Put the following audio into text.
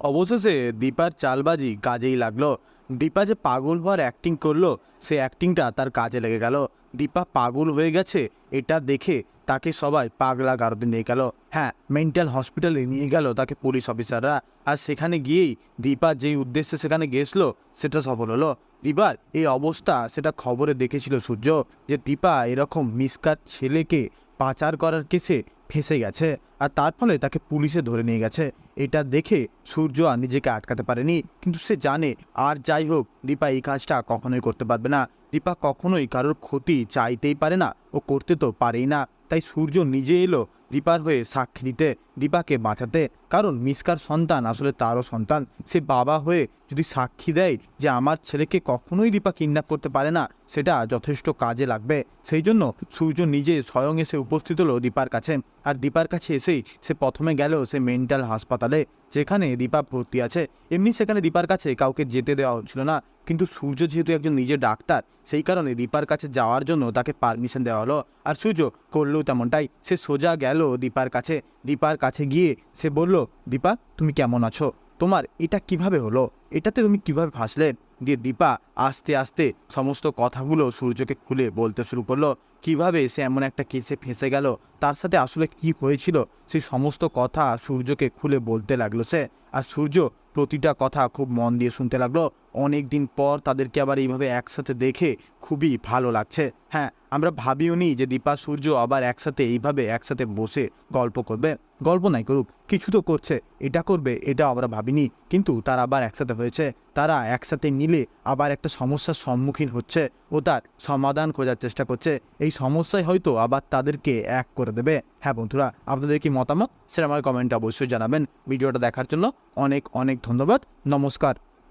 অবশেষে দীপার চালবাজি কাজেই লাগল। দীপা যে পাগল হওয়ার অ্যাক্টিং করল, সে অ্যাক্টিংটা তার কাজে লেগে গেল। দীপা পাগল হয়ে গেছে, এটা দেখে তাকে সবাই পাগলা গারদে নিয়ে গেল। হ্যাঁ মেন্টাল হসপিটালে নিয়ে গেল তাকে পুলিশ অফিসাররা আর সেখানে গিয়েই দীপা যেই উদ্দেশ্যে সেখানে গেছলো, সেটা সফল হলো। দীপার এই অবস্থা সেটা খবরে দেখেছিল সূর্য যে দীপা এরকম মিসকার ছেলেকে পাচার করার কেসে ফেসে গেছে আর তার ফলে তাকে পুলিশে ধরে নিয়ে গেছে। এটা দেখে সূর্য আর নিজেকে আটকাতে পারেনি, কিন্তু সে জানে আর যাই হোক, দীপা এই কাজটা কখনোই করতে পারবে না। দীপা কখনোই কারোর ক্ষতি চাইতেই পারে না ও করতে তো পারেই না। তাই সূর্য নিজে এলো দীপার হয়ে সাক্ষী দিতে, দীপাকে বাঁচাতে। কারণ মিসকার সন্তান, আসলে তারও সন্তান। সে বাবা হয়ে যদি সাক্ষী দেয় যে আমার ছেলেকে কখনোই দীপা কিডন্যাপ করতে পারে না, সেটা যথেষ্ট কাজে লাগবে। সেই জন্য সূর্য নিজে স্বয়ং এসে উপস্থিত হলো দীপার কাছে। আর দীপার কাছে এসেই সে প্রথমে গেল সে মেন্টাল হাসপাতালে, যেখানে দীপা ভর্তি আছে। এমনি সেখানে দীপার কাছে কাউকে যেতে দেওয়া হচ্ছিল না। কিন্তু সূর্য যেহেতু একজন নিজের ডাক্তার, সেই কারণে দীপার কাছে যাওয়ার জন্য তাকে পারমিশন দেওয়া হলো। আর সূর্য করল তেমনটাই। সে সোজা গেল দীপার কাছে। দীপার কাছে গিয়ে সে বলল, দীপা, তুমি কেমন আছো? তোমার এটা কীভাবে হলো? এটাতে তুমি কীভাবে ফাঁসলে? দিয়ে দীপা আস্তে আস্তে সমস্ত কথাগুলো সূর্যকে খুলে বলতে শুরু করল। কীভাবে সে এমন একটা কেসে ফেঁসে গেল? তার সাথে আসলে কি হয়েছিল? সেই সমস্ত কথা সূর্যকে খুলে বলতে লাগল সে। আর সূর্য প্রতিটা কথা খুব মন দিয়ে শুনতে লাগল। অনেক দিন পর তাদেরকে আবার এইভাবে একসাথে দেখে খুবই ভালো লাগছে। হ্যাঁ আমরা ভাবিও নি যে দীপা, সূর্য আবার একসাথে এইভাবে একসাথে বসে গল্প করবে। গল্প নাই করুক, কিছু তো করছে। এটা করবে এটা আমরা ভাবিনি। কিন্তু তারা আবার একসাথে হয়েছে। তারা একসাথে মিলে আবার একটা সমস্যার সম্মুখীন হচ্ছে ও তার সমাধান খোঁজার চেষ্টা করছে। এই সমস্যায় হয়তো আবার তাদেরকে এক করে দেবে। হ্যাঁ বন্ধুরা, আপনাদের কি মতামত? সেটা আমার কমেন্টে অবশ্যই জানাবেন। ভিডিওটা দেখার জন্য অনেক অনেক ধন্যবাদ। নমস্কার।